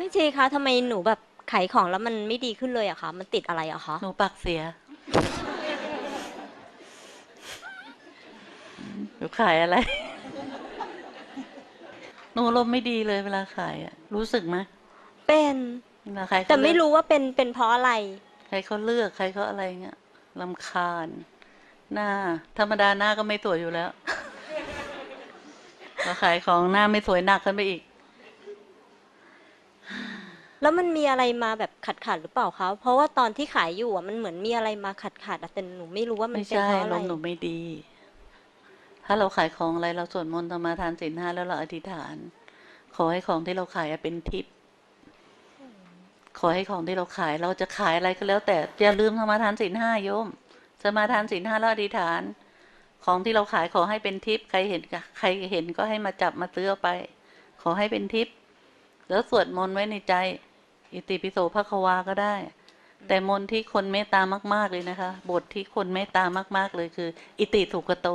ไม่ชีคะทำไมหนูแบบขายของแล้วมันไม่ดีขึ้นเลยอะคะ มันติดอะไรอะคะ หนูปากเสีย หนูขายอะไร หนูลมณ์ไม่ดีเลยเวลาขายอะรู้สึกไหมเป็น เวลาใครเขาแต่ไม่เลือกรู้ว่าเป็นเป็นเพราะอะไร ใครเขาเลือก ใครเขาอะไรเงี้ยลำคาญ หน้า ธรรมดาหน้าก็ไม่สวยอยู่แล้วเราขายของหน้าไม่สวยหนักขึ้นไปอีก แล้วมันมีอะไรมาแบบขัดขัดๆหรือเปล่าคะเพราะว่าตอนที่ขายอยู่อะมันเหมือนมีอะไรมาขัดขัดๆอะแต่หนูไม่รู้ว่ามันไม่เป็นใช่เพราะอะลไรมณ์หนูไม่ดี ถ้าเราขายของอะไรเราสวดมนต์ธรรมาทานศีลห้าแล้วเราอธิษฐาน ขอให้ของที่เราขายอะเป็นทิพย์ขอให้ของที่เราขายเราจะขายอะไรก็แล้ว แต่อย่าลืมธรรมาทานศีลห้าโยมสมาทานศีลห้าแล้วอธิษฐาน ของที่เราขายขอให้เป็นทิพย์ใครเห็นก็ใครเห็นก็ให้มาจับมาซื้อเอาไป ขอให้เป็นทิพย์แล้วสวดมนต์ไว้ในใจ อิติปิโสภควาก็ได้ แต่มนต์ที่คนเมตตามาก ๆเลยนะคะ บทที่คนเมตตามาก ๆ เลยคือ อิติสุกโต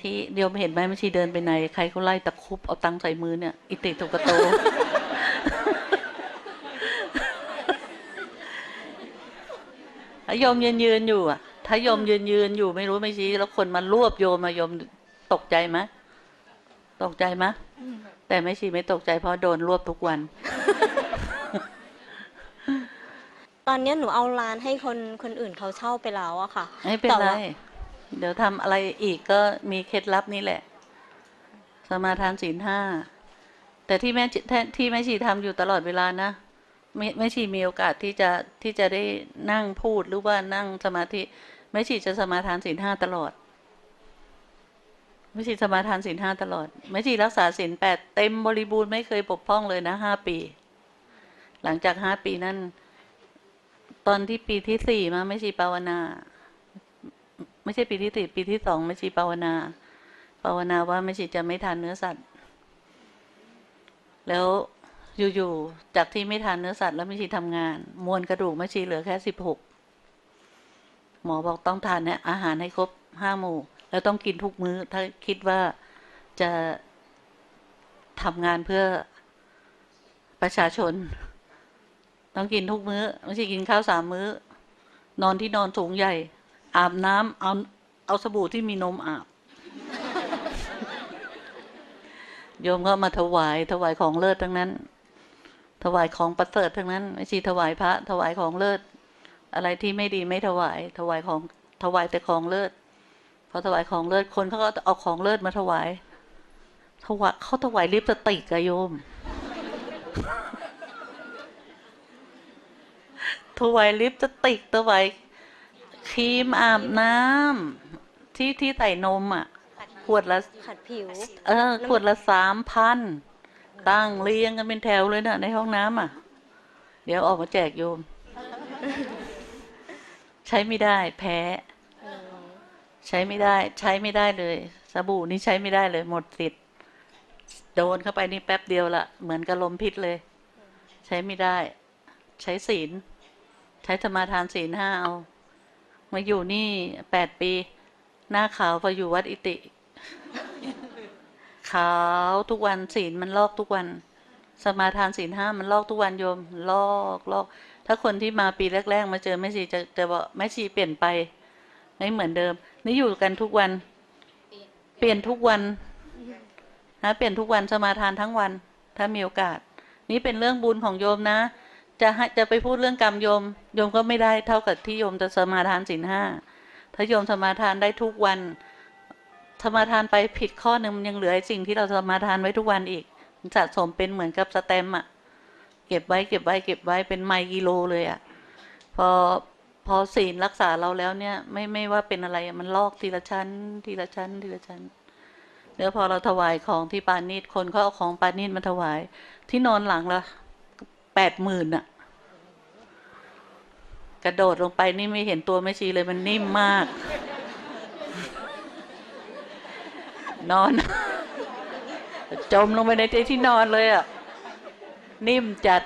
ที่เดียวเห็นไหมไม่ชีเดินไปไหน ใครเขาไล่ตะครุบเอาตังค์ใส่มือเนี่ย อิติสุกโต ถ้าโยมยืนยืนอยู่อะ ถ้าโยมยืนยืนอยู่ไม่รู้ไม่ชี้ แล้วคนมารวบโยมมาโยมตกใจไหม ตกใจไหมแต่ไม่ชีไม่ตกใจเพราะโดนรวบทุกวัน ตอนเนี้ยหนูเอาร้านให้คนคนอื่นเขาเช่าไปแล้วอะค่ะไม่เป็นแต่ไรว่าเดี๋ยวทำอะไรอีกก็มีเคล็ดลับนี่แหละ สมาทานศีลห้าแต่ที่แม่จิที่แม่ชีทำอยู่ตลอดเวลานะไม่แม่ชีมีโอกาสที่จะที่จะได้นั่งพูดหรือว่านั่งสมาธิแม่ชีจะสมาทานศีลห้าตลอด แม่ชีสมาทานศีลห้าตลอดแม่ชีรักษาศีลแปดเต็มบริบูรณ์ไม่เคยปกพ้องเลยนะห้าปี หลังจากห้าปีนั้นตอนที่ปีที่สี่มาแม่ชีภาวนา ไม่ใช่ปีที่สี่ปีที่สองไม่ชีภาวนาภาวนาว่าไม่ชีจะไม่ทานเนื้อสัตว์ แล้วอยู่ๆจากที่ไม่ทานเนื้อสัตว์แล้วไม่ชีทำงาน มวลกระดูกไม่ชีเหลือแค่สิบหกหมอบอกต้องทานเนี่ยอาหารให้ครบห้าหมู่ แล้วต้องกินทุกมื้อ ถ้าคิดว่าจะทำงานเพื่อประชาชน ต้องกินทุกมื้อ ไม่ใช่กินข้าวสามมื้อ นอนที่นอนสูงใหญ่ อาบน้ำเอาเอาสบู่ที่มีนมอาบ โยมก็มาถวายถวายของเลิศทั้งนั้น ถวายของประเสริฐทั้งนั้น ไม่ใช่ถวายพระ ถวายของเลิศ อะไรที่ไม่ดีไม่ถวาย ถวายของถวายแต่ของเลิศ พอถวายของเลิศคนเขาก็เอาของเลิศมาถวายถวายเขาถวายลิปสติกอะโยม ถวายลิปสติกถวายครีมอาบน้ำที่ที่ใส่นมอะ ขวดละขัดผิว เออ ขวดละสามพันตั้งเรียงกันเป็นแถวเลยนะในห้องน้ำอะ เดี๋ยวออกมาแจกโยม ใช้ไม่ได้แพ้ ใช้ไม่ได้ ใช้ไม่ได้เลยสบู่นี่ใช้ไม่ได้เลย หมดสิทธิ์โดนเข้าไปนี่แป๊บเดียวละเหมือนกับลมพิษเลย ใช้ไม่ได้ ใช้ศีล ใช้สมาทานศีลห้าเอามาอยู่นี่แปดปี หน้าขาวพออยู่วัดอิติ ขาวทุกวันศีลมันลอกทุกวัน สมาทานศีลห้ามันลอกทุกวันโยม ลอกลอกถ้าคนที่มาปีแรก ๆ มาเจอแม่ชีจะจะบอกแม่ชีเปลี่ยนไป ไม่เหมือนเดิม นี่อยู่กันทุกวัน เปลี่ยนทุกวันนะเปลี่ยนทุกวันสมาทานทั้งวัน ถ้ามีโอกาส นี่เป็นเรื่องบุญของโยมนะ จะให้จะไปพูดเรื่องกรรมโยม โยมก็ไม่ได้เท่ากับที่โยมจะสมาทานศีลห้าถ้าโยมสมาทานได้ทุกวัน สมาทานไปผิดข้อหนึ่งมันยังเหลือไอ้สิ่งที่เราสมาทานไว้ทุกวันอีกมันสะสมเป็นเหมือนกับสแตมป์อะเก็บไว้เก็บไว้เก็บไว้เป็นไมล์กิโลเลยอะพอ พอศีลรักษาเราแล้วเนี่ย ไม่ไม่ว่าเป็นอะไรมันลอกทีละชั้น ทีละชั้น ทีละชั้นเดี๋ยวพอเราถวายของที่ปานีตคนเขาเอาของปานีตมาถวาย ที่นอนหลังละแปดหมื่นอะกระโดดลงไปนี่ไม่เห็นตัวไม่ชีเลยมันนิ่มมาก นอน จมลงไปในที่นอนเลยอะนิ่มจัด